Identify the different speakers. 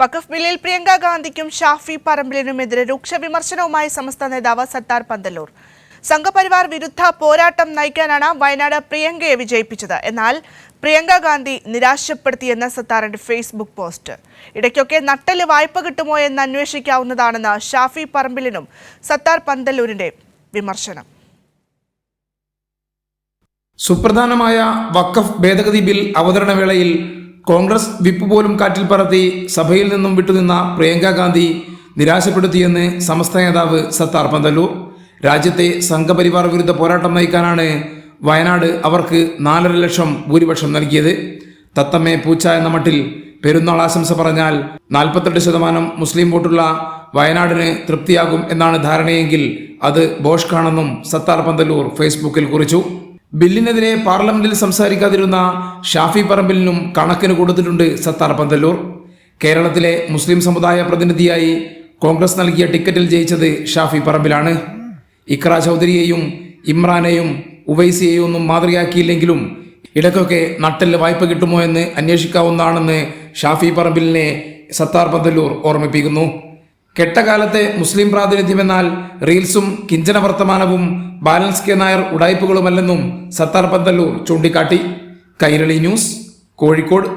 Speaker 1: വഖഫ് ബില്ലിൽ പ്രിയങ്ക ഗാന്ധിക്കും ഷാഫി പറമ്പിലിനുമെതിരെ രൂക്ഷ വിമർശനവുമായി സമസ്ത നേതാവ് സത്താർ പന്തലൂർ. സംഘപരിവാർ വിരുദ്ധ പോരാട്ടം നയിക്കാനാണ് വയനാട് പ്രിയങ്കയെ വിജയിപ്പിച്ചത്. എന്നാൽ പ്രിയങ്ക ഗാന്ധി നിരാശപ്പെടുത്തിയെന്ന് സത്താറിന്റെ ഫേസ്ബുക്ക് പോസ്റ്റ്. ഇടയ്ക്കൊക്കെ നട്ടൽ വായ്പ കിട്ടുമോ എന്ന് അന്വേഷിക്കാവുന്നതാണെന്ന് ഷാഫി പറമ്പിലിനും സത്താർ പന്തലൂരിന്റെ വിമർശനം.
Speaker 2: സുപ്രധാനമായ വഖഫ് ഭേദഗതി ബിൽ അവതരണ വേളയിൽ കോൺഗ്രസ് വിപ്പ് പോലും കാറ്റിൽ പറത്തി സഭയിൽ നിന്നും വിട്ടുനിന്ന പ്രിയങ്ക ഗാന്ധി നിരാശപ്പെടുത്തിയെന്ന് സമസ്ത നേതാവ് സത്താർ പന്തല്ലൂർ. രാജ്യത്തെ സംഘപരിവാർ വിരുദ്ധ പോരാട്ടം നയിക്കാനാണ് വയനാട് അവർക്ക് നാലര ലക്ഷം ഭൂരിപക്ഷം നൽകിയത്. തത്തമ്മേ പൂച്ച എന്ന മട്ടിൽ പെരുന്നാൾ ആശംസ പറഞ്ഞാൽ നാൽപ്പത്തെട്ട് ശതമാനം മുസ്ലിം വോട്ടുള്ള വയനാടിന് തൃപ്തിയാകും എന്നാണ് ധാരണയെങ്കിൽ അത് ബോഷ്കാണെന്നും സത്താർ പന്തല്ലൂർ ഫേസ്ബുക്കിൽ കുറിച്ചു. ബില്ലിനെതിരെ പാർലമെന്റിൽ സംസാരിക്കാതിരുന്ന ഷാഫി പറമ്പിലിനും കണക്കിന് കൊടുത്തിട്ടുണ്ട് സത്താർ പന്തല്ലൂർ. കേരളത്തിലെ മുസ്ലിം സമുദായ പ്രതിനിധിയായി കോൺഗ്രസ് നൽകിയ ടിക്കറ്റിൽ ജയിച്ചത് ഷാഫി പറമ്പിലാണ്. ഇക്ര ചൗധരിയെയും ഇമ്രാനെയും ഉവൈസിയെയും ഒന്നും മാതൃകയാക്കിയില്ലെങ്കിലും ഇടയ്ക്കൊക്കെ നട്ടിൽ വായ്പ കിട്ടുമോ എന്ന് അന്വേഷിക്കാവുന്നതാണെന്ന് ഷാഫി പറമ്പിലിനെ സത്താർ പന്തല്ലൂർ ഓർമ്മിപ്പിക്കുന്നു. കെട്ടകാലത്തെ മുസ്ലിം പ്രാതിനിധ്യമെന്നാൽ റീൽസും കിഞ്ചന വർത്തമാനവും ബാലൻസ് കെ നായർ ഉടായ്പകളുമല്ലെന്നും സത്താർ പന്തല്ലൂർ ചൂണ്ടിക്കാട്ടി. കൈരളി ന്യൂസ് കോഴിക്കോട്.